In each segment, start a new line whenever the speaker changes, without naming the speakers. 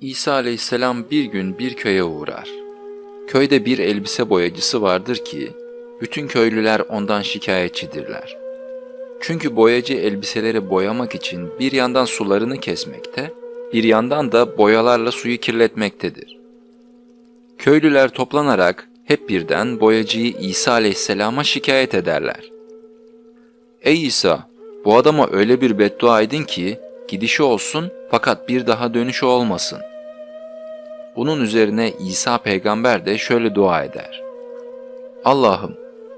İsa aleyhisselam bir gün bir köye uğrar. Köyde bir elbise boyacısı vardır ki, bütün köylüler ondan şikayetçidirler. Çünkü boyacı elbiseleri boyamak için bir yandan sularını kesmekte, bir yandan da boyalarla suyu kirletmektedir. Köylüler toplanarak hep birden boyacıyı İsa aleyhisselama şikayet ederler. Ey İsa, bu adama öyle bir beddua edin ki gidişi olsun fakat bir daha dönüşü olmasın. Bunun üzerine İsa peygamber de şöyle dua eder. Allah'ım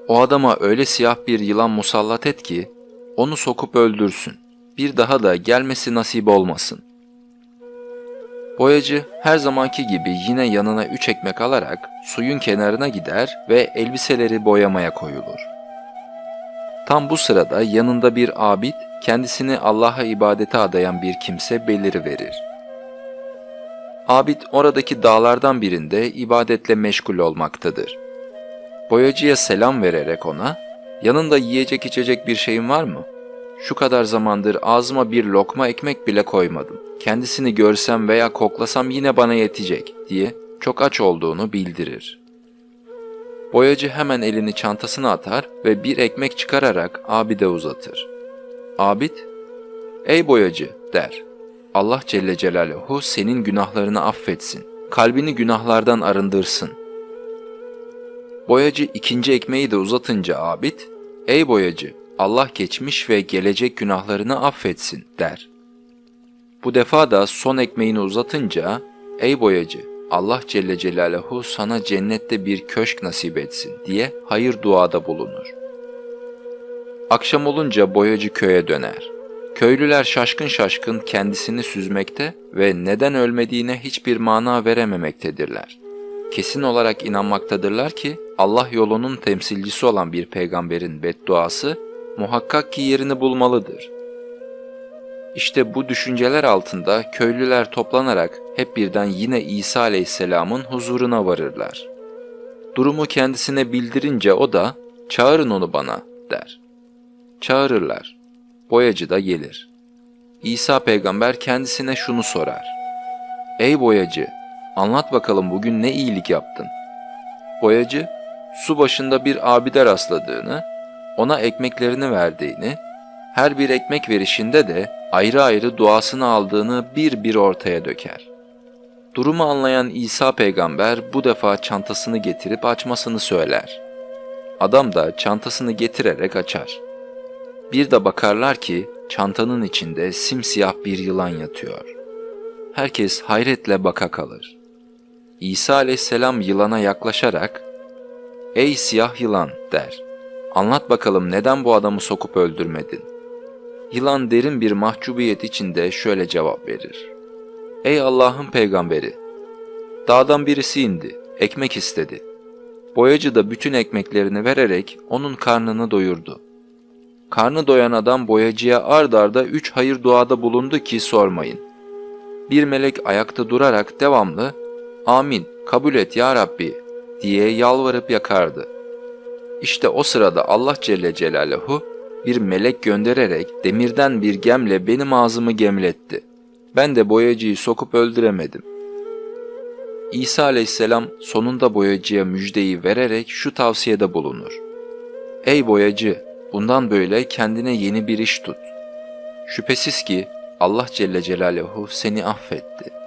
o adama öyle siyah bir yılan musallat et ki onu sokup öldürsün. Bir daha da gelmesi nasip olmasın. Boyacı her zamanki gibi yine yanına üç ekmek alarak suyun kenarına gider ve elbiseleri boyamaya koyulur. Tam bu sırada yanında bir abid, kendisini Allah'a ibadete adayan bir kimse beliriverir. Abid oradaki dağlardan birinde ibadetle meşgul olmaktadır. Boyacıya selam vererek ona, yanında yiyecek içecek bir şeyin var mı? Şu kadar zamandır ağzıma bir lokma ekmek bile koymadım. Kendisini görsem veya koklasam yine bana yetecek diye çok aç olduğunu bildirir. Boyacı hemen elini çantasına atar ve bir ekmek çıkararak Abid'e uzatır. Abid, ''Ey boyacı'' der. Allah Celle Celaluhu senin günahlarını affetsin, kalbini günahlardan arındırsın. Boyacı ikinci ekmeği de uzatınca Abid, ''Ey boyacı, Allah geçmiş ve gelecek günahlarını affetsin.'' der. Bu defa da son ekmeğini uzatınca, ''Ey boyacı, Allah Celle Celaluhu sana cennette bir köşk nasip etsin.'' diye hayır duada bulunur. Akşam olunca boyacı köye döner. Köylüler şaşkın şaşkın kendisini süzmekte ve neden ölmediğine hiçbir mana verememektedirler. Kesin olarak inanmaktadırlar ki Allah yolunun temsilcisi olan bir peygamberin bedduası muhakkak ki yerini bulmalıdır. İşte bu düşünceler altında köylüler toplanarak hep birden yine İsa aleyhisselamın huzuruna varırlar. Durumu kendisine bildirince o da çağırın onu bana der. Çağırırlar. Boyacı da gelir. İsa peygamber kendisine şunu sorar. Ey boyacı, anlat bakalım bugün ne iyilik yaptın? Boyacı, su başında bir abide rastladığını, ona ekmeklerini verdiğini, her bir ekmek verişinde de ayrı ayrı duasını aldığını bir bir ortaya döker. Durumu anlayan İsa peygamber bu defa çantasını getirip açmasını söyler. Adam da çantasını getirerek açar. Bir de bakarlar ki çantanın içinde simsiyah bir yılan yatıyor. Herkes hayretle baka kalır. İsa aleyhisselam yılana yaklaşarak, ''Ey siyah yılan'' der. ''Anlat bakalım neden bu adamı sokup öldürmedin?'' Yılan derin bir mahcubiyet içinde şöyle cevap verir. ''Ey Allah'ın peygamberi! Dağdan birisi indi, ekmek istedi. Boyacı da bütün ekmeklerini vererek onun karnını doyurdu.'' Karnı doyan adam boyacıya ard arda üç hayır duada bulundu ki sormayın. Bir melek ayakta durarak devamlı amin kabul et ya Rabbi diye yalvarıp yakardı. İşte o sırada Allah Celle Celaluhu bir melek göndererek demirden bir gemle benim ağzımı gemletti. Ben de boyacıyı sokup öldüremedim. İsa aleyhisselam sonunda boyacıya müjdeyi vererek şu tavsiyede bulunur. Ey boyacı! Bundan böyle kendine yeni bir iş tut. Şüphesiz ki Allah Celle Celaluhu seni affetti.